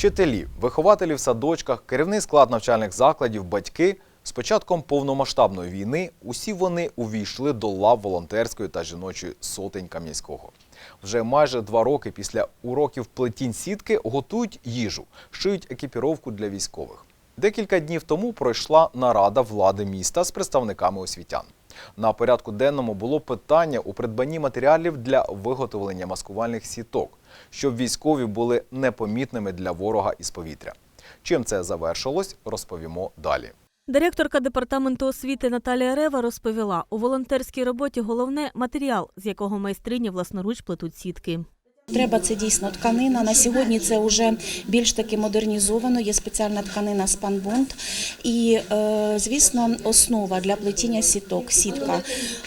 Вчителі, вихователі в садочках, керівний склад навчальних закладів, батьки. З початком повномасштабної війни усі вони увійшли до лав волонтерської та жіночої сотень Кам'янського. Вже майже два роки після уроків плетінь сітки готують їжу, шиють екіпіровку для військових. Декілька днів тому пройшла нарада влади міста з представниками освітян. На порядку денному було питання у придбанні матеріалів для виготовлення маскувальних сіток, щоб військові були непомітними для ворога із повітря. Чим це завершилось, розповімо далі. Директорка департаменту освіти Наталія Рева розповіла, у волонтерській роботі головне матеріал, з якого майстрині власноруч плетуть сітки. Треба це дійсно тканина. На сьогодні це вже більш таки модернізовано. Є спеціальна тканина спанбонд. І, е, звісно, основа для плетіння сіток, сітка.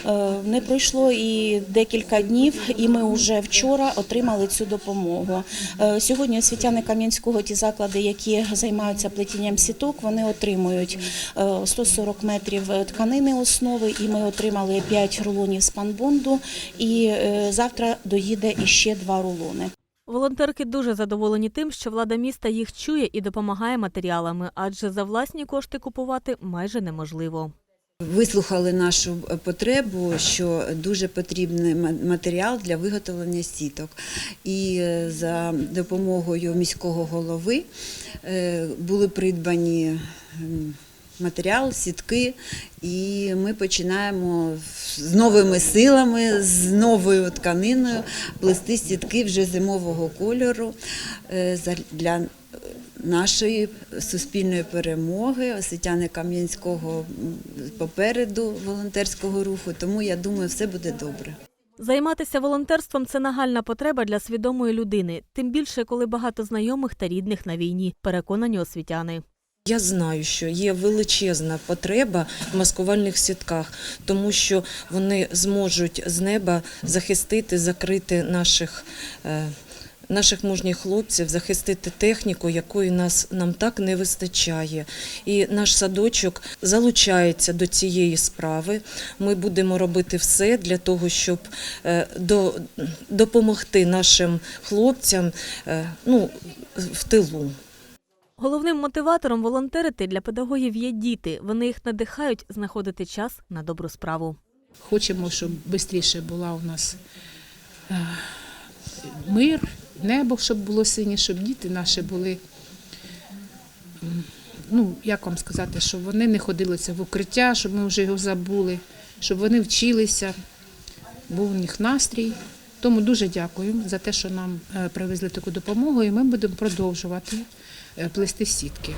Е, Не пройшло і декілька днів, і ми вже вчора отримали цю допомогу. Е, Сьогодні освітяни Кам'янського, ті заклади, які займаються плетінням сіток, вони отримують е, 140 метрів тканини основи, і ми отримали 5 рулонів спанбонду. І завтра доїде іще два рулони. Волонтерки дуже задоволені тим, що влада міста їх чує і допомагає матеріалами, адже за власні кошти купувати майже неможливо. Вислухали нашу потребу, що дуже потрібний матеріал для виготовлення сіток. І е, за допомогою міського голови е, були придбані матеріал, сітки, і ми починаємо з новими силами, з новою тканиною плести сітки вже зимового кольору е, для нашої суспільної перемоги, освітяни Кам'янського попереду волонтерського руху. Тому я думаю, все буде добре. Займатися волонтерством це нагальна потреба для свідомої людини, тим більше, коли багато знайомих та рідних на війні, переконані освітяни. Я знаю, що є величезна потреба в маскувальних сітках, тому що вони зможуть з неба захистити, закрити наших. е, Наших мужніх хлопців захистити техніку, якої нас нам так не вистачає, і наш садочок залучається до цієї справи. Ми будемо робити все для того, щоб е, до, допомогти нашим хлопцям е, ну, в тилу. Головним мотиватором волонтерити для педагогів є діти. Вони їх надихають знаходити час на добру справу. Хочемо, щоб швидше була у нас е, мир, небо, щоб було синє, щоб діти наші були. Ну, як вам сказати, щоб вони не ходилися в укриття, щоб ми вже його забули, щоб вони вчилися, був у них настрій. Тому дуже дякую за те, що нам е, привезли таку допомогу, і ми будемо продовжувати е, плести сітки.